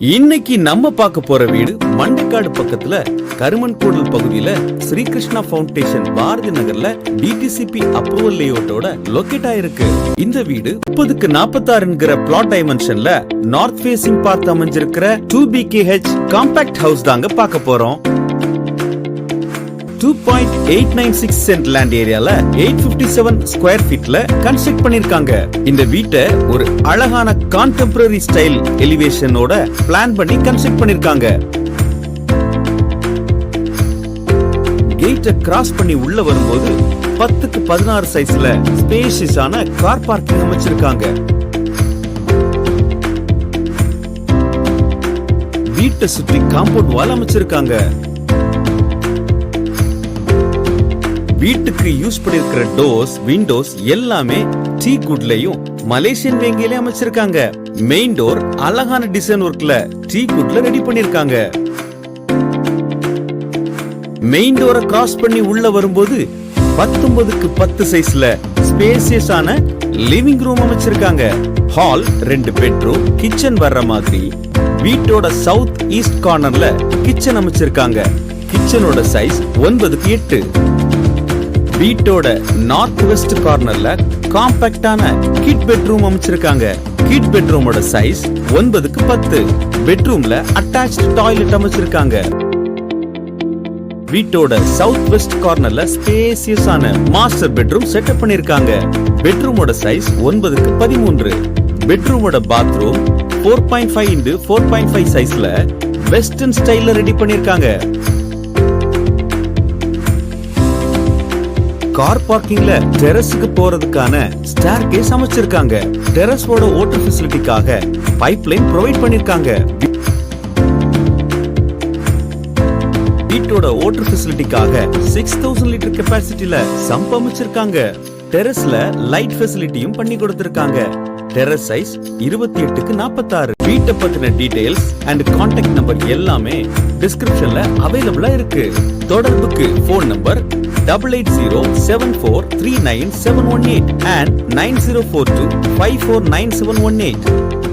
இன்னைக்கு நம்ம பார்க்க போற வீடு மண்டைக்காடு பக்கத்துல கருமன் கூடல் பகுதியில ஸ்ரீகிருஷ்ணா ஃபவுண்டேஷன் பாரதி நகர்ல டிடிசிபி அப்ரூவல் லேஅவுட்டோட லொக்கேட் ஆயிருக்கு. இந்த வீடு முப்பதுக்கு நாற்பத்தாறுங்கிற பிளாட் டைமென்ஷன்ல நார்த் ஃபேசிங் பார்த்து அமைஞ்சிருக்கிற டூ பிகேஹெச் காம்பாக்ட் ஹவுஸ் தாங்க பார்க்க போறோம். Two point eight nine six cent land ஏரியால எயிட் பிப்டி செவன் ஸ்கொயர் ஃபீட்ல கன்ஸ்ட்ரக்ட் பண்ணிருக்காங்க. இந்த வீட்டை ஒரு அழகான கான்டெம்பரரி ஸ்டைல் எலிவேஷனோட பிளான் பண்ணி கன்ஸ்ட்ரக்ட் பண்ணிருக்காங்க. கேட்டை கிராஸ் பண்ணி உள்ள வரும்போது பத்துக்கு பதினாறு சைஸ்ல ஸ்பேஷியஸான கார் பார்க்கிங் அமைச்சிருக்காங்க. வீட்டை சுற்றி காம்பவுண்ட் வால் அமைச்சிருக்காங்க. வீட்டுக்கு யூஸ் பண்ணிருக்கிற டோர்ஸ் விண்டோஸ் எல்லாமே டீ குட்லயும் மலேசியன் வேங்கியிலே அமைச்சிருக்காங்க. மெயின் டோர் அழகான டிசைன் ஒர்க்ல டீ குட்ல ரெடி பண்ணிருக்காங்க. மெயின் டோரை கிராஸ் பண்ணி உள்ள வரும்போது பத்தொன்பதுக்கு பத்து சைஸ்ல ஸ்பேசியஸான லிவிங் ரூம் அமைச்சிருக்காங்க. ஹால் ரெண்டு பெட்ரூம் கிச்சன் வர்ற மாதிரி வீட்டோட சவுத் ஈஸ்ட் கார்னர்ல கிச்சன் அமைச்சிருக்காங்க. கிச்சனோட சைஸ் ஒன்பதுக்கு எட்டு. வீட்டோட நார்த் வெஸ்ட் கார்னர்ல காம்பாக்டான கிட் பெட்ரூம் அமைச்சிருக்காங்க. கிட் பெட்ரூமோட சைஸ் ஒன்பதுக்கு பத்து. பெட்ரூம்ல அட்டாச்ட் டாய்லெட் அமைச்சிருக்காங்க. வீட்டோட சவுத் வெஸ்ட் கார்னர்ல ஸ்பேசியஸான மாஸ்டர் பெட்ரூம் செட்டப் பண்ணிருக்காங்க. பெட்ரூமோட சைஸ் ஒன்பதுக்கு பதிமூன்று. பெட்ரூமோட bathroom four point five into four point five சைஸ்ல வெஸ்டர்ன் ஸ்டைல்ல ரெடி பண்ணிருக்காங்க. கார் பார்க்கிங்ல டெரஸுக்கு போறதுக்கான ஸ்டார் கேஸ் அமைச்சிருக்காங்க. டெரஸோட ஓட்டர் ஃபெசிலிட்டிக்காக பைப் லைன் ப்ரொவைட் பண்ணிருக்காங்க. வீட்டோட ஓட்டர் ஃபெசிலிட்டிக்காக சிக்ஸ் தௌசண்ட் லிட்டர் கெப்பாசிட்டியில சம்ப் அமைச்சிருக்காங்க. டெரஸ்ல லைட் ஃபெசிலிட்டியும் பண்ணி கொடுத்திருக்காங்க. டெரஸ் சைஸ் இருபத்தி எட்டுக்கு நாற்பத்தாறு வீட்டை பத்தின டீடைல்ஸ் அண்ட் கான்டாக்ட் நம்பர் எல்லாமே டிஸ்கிரிப்ஷன்ல அவைலபிளா இருக்கு. தொடர்புக்கு phone number double eight zero seven four three nine seven one eight and nine zero four two five four nine seven one eight.